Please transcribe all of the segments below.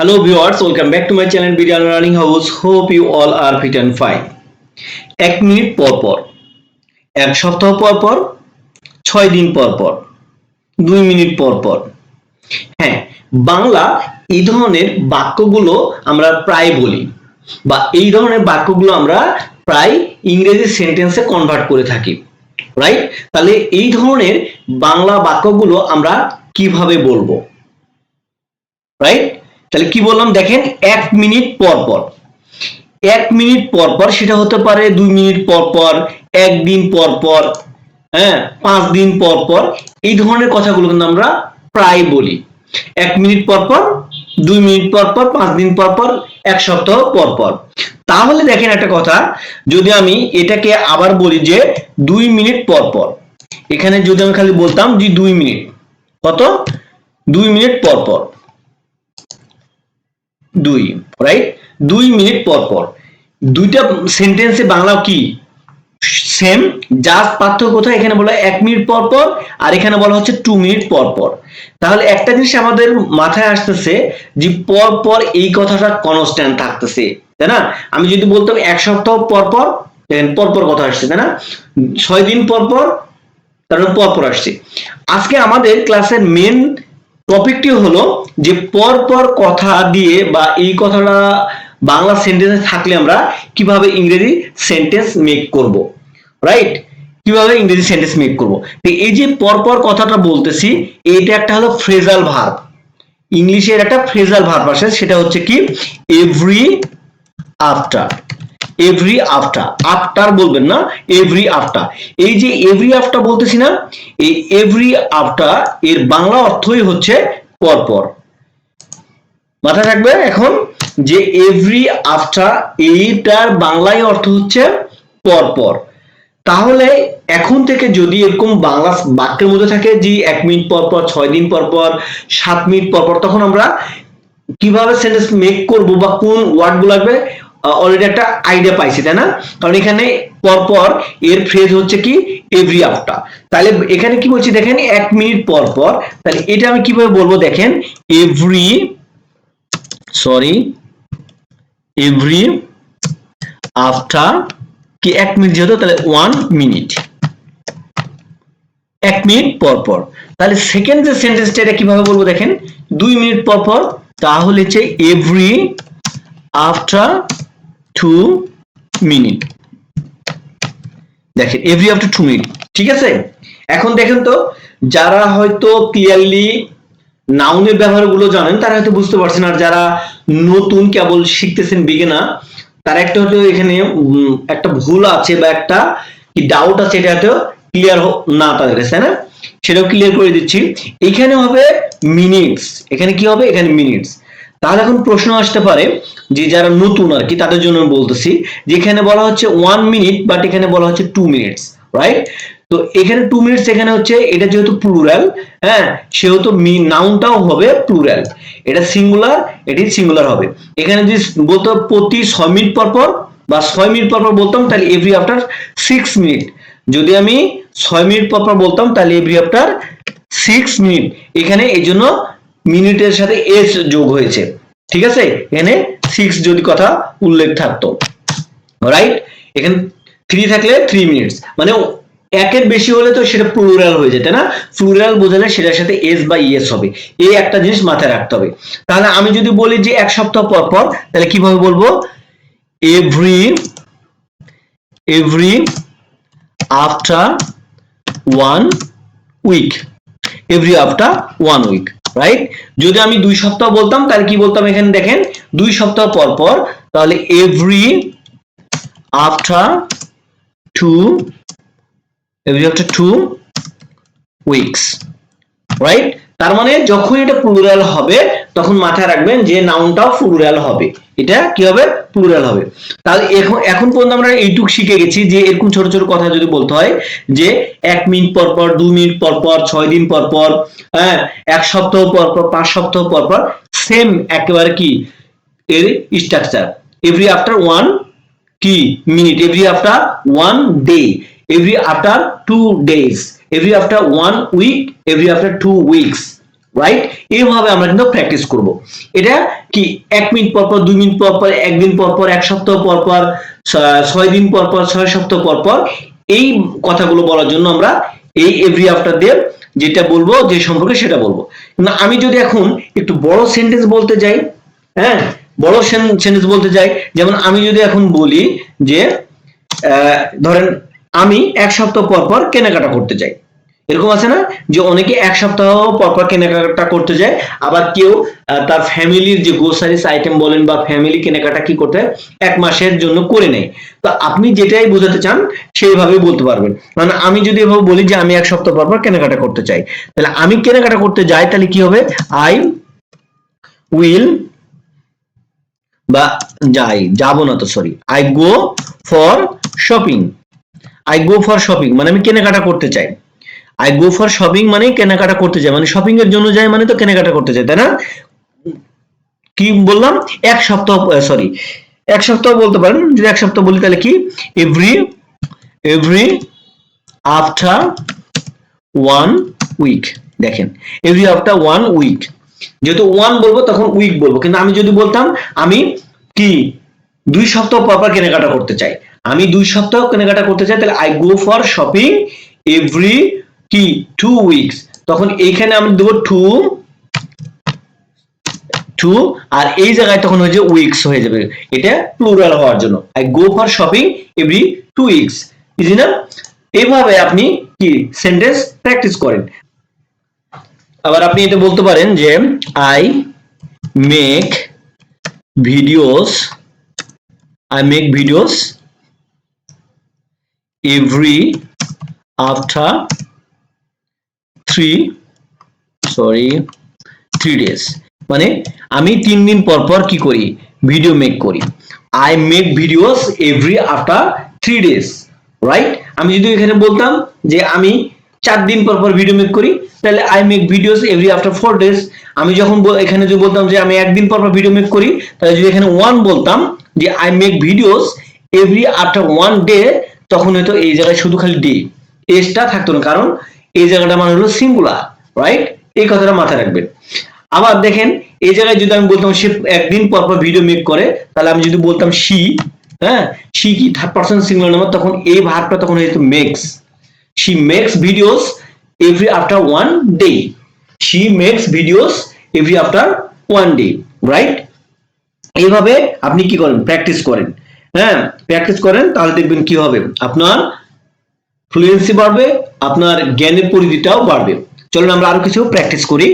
Hello viewers, welcome back to my channel Video Learning House. Hope you all are fit and fine. এক minute পর পর এক সপ্তাহ পর পর ছয় দিন পর পর দুই মিনিট পর পর হ্যাঁ বাংলা এই ধরনের বাক্যগুলো আমরা প্রায় বলি বা এই ধরনের বাক্যগুলো আমরা প্রায় ইংরেজি সেন্টেন্সে কনভার্ট করে থাকি রাইট তাহলে এই ধরনের বাংলা বাক্যগুলো আমরা কীভাবে বলব রাইট তাহলে কি বললাম? দেখেন, এক মিনিট পর পর। এক মিনিট পর পর সেটা হতে পারে দুই মিনিট পর পর একদিন পর পর হ্যাঁ পাঁচ দিন পর পর, এই ধরনের কথাগুলো কিন্তু আমরা প্রায় বলি। এক মিনিট পর পর, দুই মিনিট পর পর, পাঁচ দিন পর পর, এক সপ্তাহ পর পর। তাহলে দেখেন একটা কথা, যদি আমি এটাকে আবার বলি যে দুই মিনিট পর পর, এখানে যদি আমি খালি বলতাম যে দুই মিনিট, কত? দুই মিনিট পর পর। দুই রাইট দুই মিনিট পর পর। দুইটা সেন্টেন্সে বাংলা কি? সেম জাস্ট পার্থক্য কোথায়? এখানে বলা এক মিনিট পর পর, আর এখানে বলা হচ্ছে টু মিনিট পর পর। তাহলে একটা জিনিস আমাদের মাথায় আসতেছে যে পর পর এই কথাটা কনস্ট্যান্ট থাকতেছে, তাই না? আমি যদি বলতাম এক সপ্তাহ পর পর পর পর কথা আসছে, তাই না? ছয় দিন পর পর কারণ পর পর আসছে। আজকে আমাদের ক্লাসের মেন টপিকটি হলো যে পর পর কথা দিয়ে বা এই কথাটা বাংলা সেন্টেন্সে থাকলে আমরা কীভাবে ইংরেজি সেন্টেন্স মেক করব রাইট কীভাবে ইংরেজি সেন্টেন্স মেক করব? তো এই যে পর পর কথাটা বলতেছি, এইটা একটা হলো ফ্রেজাল ভার্ব ইংলিশের একটা ফ্রেজাল ভার্ব আসে, সেটা হচ্ছে কি? Every after every after after বলবেন না এভরি আফটার এই যে এভরি আফটার বলতেছি না, এই এভরি আফটার এর বাংলা অর্থই হচ্ছে পরপর। মাথায় রাখবে এখন যে এভরি আফটার এইটার বাংলায় অর্থ হচ্ছে পরপর। তাহলে এখন থেকে যদি এরকম বাংলা বাক্যের মধ্যে থাকে যে এক মিনিট পর পর ছয় দিন পর পর সাত মিনিট পর পর তখন আমরা কীভাবে সেন্টেন্স মেক করব বা কোন ওয়ার্ডগুলো লাগবে? অলরেডি একটা আইডিয়া পাইছি, তাই না? কারণ এখানে পরপর এর ফ্রেজ হচ্ছে কি? এভরি আফটার তাহলে এখানে কি বলছি দেখেন, এক মিনিট পর পর, তাহলে এটা আমি কীভাবে বলব দেখেন? এভরি সরি এভরি আফটার কি এক মিনিট যেহেতু, তাহলে ওয়ান মিনিট এক মিনিট পর পর। তাহলে সেকেন্ড যে সেন্টেন্সটা এটা কীভাবে বলব দেখেন? দুই মিনিট পর পর, তাহলে হচ্ছে এভরি আফটার টু মিনিট দেখেন এভরি আফটার টু মিনিট ঠিক আছে? এখন দেখেন তো, যারা হয়তো ক্লিয়ারলি নাউনের ব্যবহারগুলো জানেন, তারা হয়তো বুঝতে পারছেন, আর যারা নতুন কেবল শিখতেছেন বিগিনা তারা একটা হয়তো এখানে একটা ভুল আছে বা একটা কি ডাউট আছে, এটা হয়তো ক্লিয়ার না তাদের কাছে না? সেটাও ক্লিয়ার করে দিচ্ছি। এখানে হবে মিনিটস এখানে কি হবে? এখানে মিনিটস তাহলে এখন প্রশ্ন আসতে পারে যে যারা নতুন আর কি, তাদের জন্য বলতেছি যে এখানে বলা হচ্ছে ওয়ান মিনিট বাট এখানে বলা হচ্ছে টু মিনিটস রাইট তো এখানে টু মিনিটস এখানে হচ্ছে, এটা যেহেতু প্লুরাল হ্যাঁ সেহেতু নাউনটাও হবে প্লুরাল এটা সিঙ্গুলার এটি সিঙ্গুলার হবে। এখানে যদি বলতো প্রতি ছয় মিনিট পর পর, বা ছয় মিনিট পর পর বলতাম, তাহলে এভরি আফটার সিক্স মিনিট যদি আমি ছয় মিনিট পর পর বলতাম, তাহলে এভরি আফটার সিক্স মিনিট এখানে এই জন্য মিনিটের সাথে এস যোগ হয়েছে। ঠিক আছে? এখানে সিক্স যদি কথা উল্লেখ থাকতো। রাইট এখানে থ্রি থাকলে থ্রি মিনিটস মানে একের বেশি হলে তো সেটা প্লুরাল হয়ে যেত না? প্লুরাল বোঝালে সেটার সাথে এস বা ইএস হবে। এই একটা জিনিস মাথায় রাখতে হবে। তাহলে আমি যদি বলি যে এক সপ্তাহ পর পর, তাহলে কীভাবে বলব? Every every after one week every after one week right যদি আমি দুই সপ্তাহ বলতাম, তাহলে কি বলতাম এখানে দেখেন? দুই সপ্তাহ পর পর, তাহলে every after two every after two weeks right তার মানে যখন এটা প্লুরাল হবে, তখন মাথায় রাখবেন যে নাউনটাও প্লুরাল হবে। এটা কি হবে? প্লুরাল হবে। তাহলে এখন এখন পর্যন্ত আমরা এইটুক শিখে গেছি যে এরকম ছোট ছোট কথা যদি বলতে হয় যে এক মিনিট পর পর, দু মিনিট পর পর, ছয় দিন পর পর হ্যাঁ এক সপ্তাহ পর পর, পাঁচ সপ্তাহ পর পর সেম একেবারে কি? এর স্ট্রাকচার এভরি আফটার ওয়ান কি? Minute every after one day every after two days every after one week every after two weeks right এইভাবে আমরা কিন্তু প্র্যাকটিস করব। এটা কি এক মিনিট পর পর, দুই মিনিট পর পর একদিন পর পর, এক সপ্তাহ পর পর ছয় দিন পর পর, ছয় সপ্তাহ পর পর, এই কথাগুলো বলার জন্য আমরা এই এভরি আফটার দিয়ে যেটা বলব, যে সম্পর্কে সেটা বলব। না, আমি যদি এখন একটু বড় সেন্টেন্স বলতে যাই হ্যাঁ বড় সেন্টেন্স বলতে যাই, যেমন আমি যদি এখন বলি যে ধরেন আমি এক সপ্তাহ পর পর কেনাকাটা করতে যাই। এরকম আছে না যে অনেকে এক সপ্তাহ পর পর কেনাকাটা করতে যায়, আবার কেউ তার ফ্যামিলির যে গ্রোসারিস আইটেম বলেন বা ফ্যামিলি কেনাকাটা কি করতে এক মাসের জন্য করে নেয়। তো আপনি যেটাই বোঝাতে চান, সেইভাবে বলতে পারবেন। মানে আমি যদি এভাবে বলি যে আমি এক সপ্তাহ পর পর কেনাকাটা করতে চাই, তাহলে আমি কেনাকাটা করতে যাই, তাহলে কি হবে? আই উইল বা যাই, যাব না তো sorry I go for shopping I go for shopping মানে আমি কেনাকাটা করতে চাই। আই গো ফর শপিং মানে কেনাকাটা করতে চাই মানে শপিং এর জন্য যাই মানে তো কেনাকাটা করতে চাই তাই না? কি বললাম? এক সপ্তাহ সরি এক সপ্তাহ বলতে পারেন। যদি এক সপ্তাহ বলি তাহলে কি? Every every after one week দেখেন। এভরি আফটার ওয়ান উইক যেহেতু ওয়ান বলব, তখন উইক বলব। কিন্তু আমি যদি বলতাম, আমি কি? দুই সপ্তাহ পর পর কেনাকাটা করতে চাই। আমি দুই সপ্তাহ কেনাকাটা করতে চাই, তাহলে I go for shopping every কি? টু উইকস তখন এইখানে আমি দেবো টু টু আর এই জায়গায় তখন হয়ে যাবে উইকস হয়ে যাবে। এটা প্লুরাল হওয়ার জন্য। I go for shopping every two weeks easy না? এভাবে আপনি কি? সেন্টেন্স প্র্যাকটিস করেন। আবার আপনি এটা বলতে পারেন যে I make videos I make videos every after three sorry three days মানে আমি তিন দিন পর পর কি করি? ভিডিও মেক করি। I make videos every after three days right আমি যদি এখানে বলতাম যে আমি চার দিন পর পর ভিডিও মেক করি, তাহলে I make videos every after four days আমি যখন এখানে যদি বলতাম যে আমি একদিন পর পর ভিডিও মেক করি, তাহলে যদি এখানে ওয়ান বলতাম যে I make videos every after one day তখন হয়তো এই জায়গায় শুধু খালি ডে এসটা থাকতো না, কারণ এই জায়গাটা মানে হলো সিঙ্গুলার রাইট এই কথাটা মাথায় রাখবেন। আবার দেখেন, এই জায়গায় যদি আমি বলতাম সে একদিন পর পর ভিডিও মেক করে, তাহলে আমি যদি বলতাম সি হ্যাঁ? সি কি থার্ড পার্সন সিঙ্গুলার নাম্বার তখন এই ভার্বটা তখন হয়তো makes she makes videos every after one day she makes videos every after one day, right? এইভাবে আপনি কি করেন? প্র্যাকটিস করেন। হ্যাঁ প্র্যাকটিস করেন, তাহলে দেখবেন কি হবে? আপনার ফ্লুয়েন্সি বাড়বে, আপনার জ্ঞানের পরিধিটাও বাড়বে। চলুন আমরা আরও কিছু প্র্যাকটিস করি।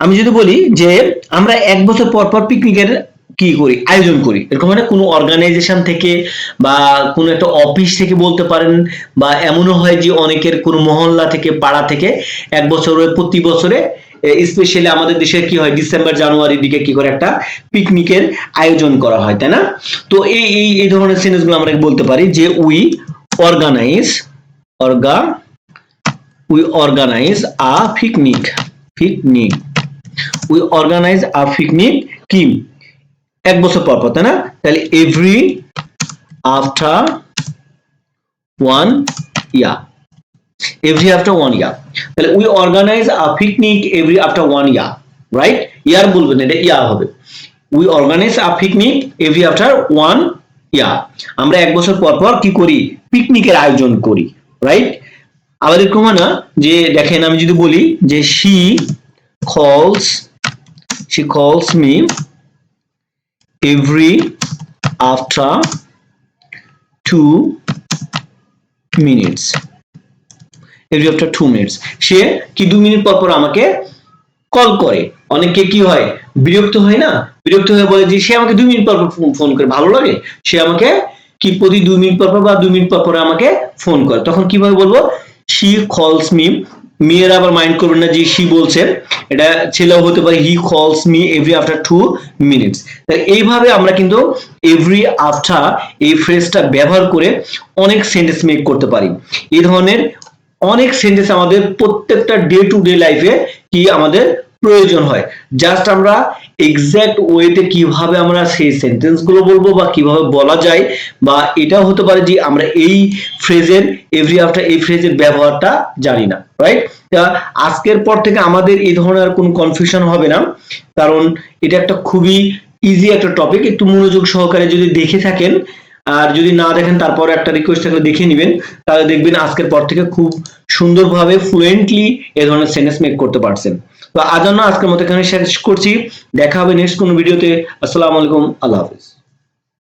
আমি যদি বলি যে, আমরা এক বছর পর পর পিকনিকের কি করি? আয়োজন করি। এরকম একটা কোনো অর্গানাইজেশন থেকে বা কোনো একটা অফিস থেকে বলতে পারেন, বা এমনও হয় যে অনেকের কোনো মহল্লা থেকে, পাড়া থেকে এক বছরে, প্রতি বছরে স্পেশালি আমাদের দেশে কি হয়? ডিসেম্বর, জানুয়ারির দিকে কি করে একটা পিকনিকের আয়োজন করা হয়, তাই না? তো এই এই এই ধরনের সেন্টেন্সগুলো আমরা বলতে পারি যে উই অর্গানাইজ আ পিকনিক কি? এক বছর পর পর, তাই না? তাহলে এভরি আফটার ওয়ান ইয়ার তাহলে we organise a picnic every after one year right year বলবেন, এটা ইয়ার হবে। We organise a picnic every after one year আমরা এক বছর পর পর কি করি? পিকনিকের আয়োজন করি। রাইট আবার এরকম না যে দেখেন আমি যদি বলি যে she calls, she calls me every after two minutes. Every after two minutes. সে কি দু মিনিট পর পর আমাকে কল করে। অনেকে কি হয়? বিরক্ত হয় না? বিরক্ত হয়ে বলে যে সে আমাকে দুই মিনিট পর ফোন করে। ভালো লাগে? সে আমাকে কি প্রতি দুই মিনিট পর পর বা দুই মিনিট পর পর আমাকে ফোন করে। তখন কীভাবে বলব? শি কলস মি মেয়েরা আবার মাইন্ড করবেন না যে শি বলছে। এটা ছেলেও হতে পারে he calls me every after two minutes এইভাবে আমরা কিন্তু এভরি আফটার এই ফ্রেজটা ব্যবহার করে অনেক সেন্টেন্স মেক করতে পারি। এই ধরনের অনেক সেন্টেন্স আমাদের প্রত্যেকটা ডে টু ডে লাইফে কি আমাদের প্রয়োজন হয়। জাস্ট আমরা এক্সাক্ট ওয়েতে কীভাবে আমরা সেই সেন্টেন্সগুলো বলব বা কীভাবে বলা যায় বা এটাও হতে পারে যে আমরা এই ফ্রেজের এভরি আফটার এই ফ্রেজের ব্যবহারটা জানি না রাইট আজকের পর থেকে আমাদের এই ধরনের আর কোনো কনফিউশন হবে না। কারণ এটা একটা খুবই ইজি একটা টপিক একটু মনোযোগ সহকারে যদি দেখে থাকেন আর যদি না দেখেন তারপরে একটা রিকোয়েস্ট থাকলে দেখে নেবেন, তাহলে দেখবেন আজকের পর থেকে খুব সুন্দরভাবে ফ্লুয়েন্টলি এই ধরনের সেন্টেন্স মেক করতে পারছেন। তো আজ আজকের মতো এখানে শেষ করছি। দেখা হবে নেক্সট কোনো ভিডিওতে আসসালামু আলাইকুম। আল্লাহ হাফিজ।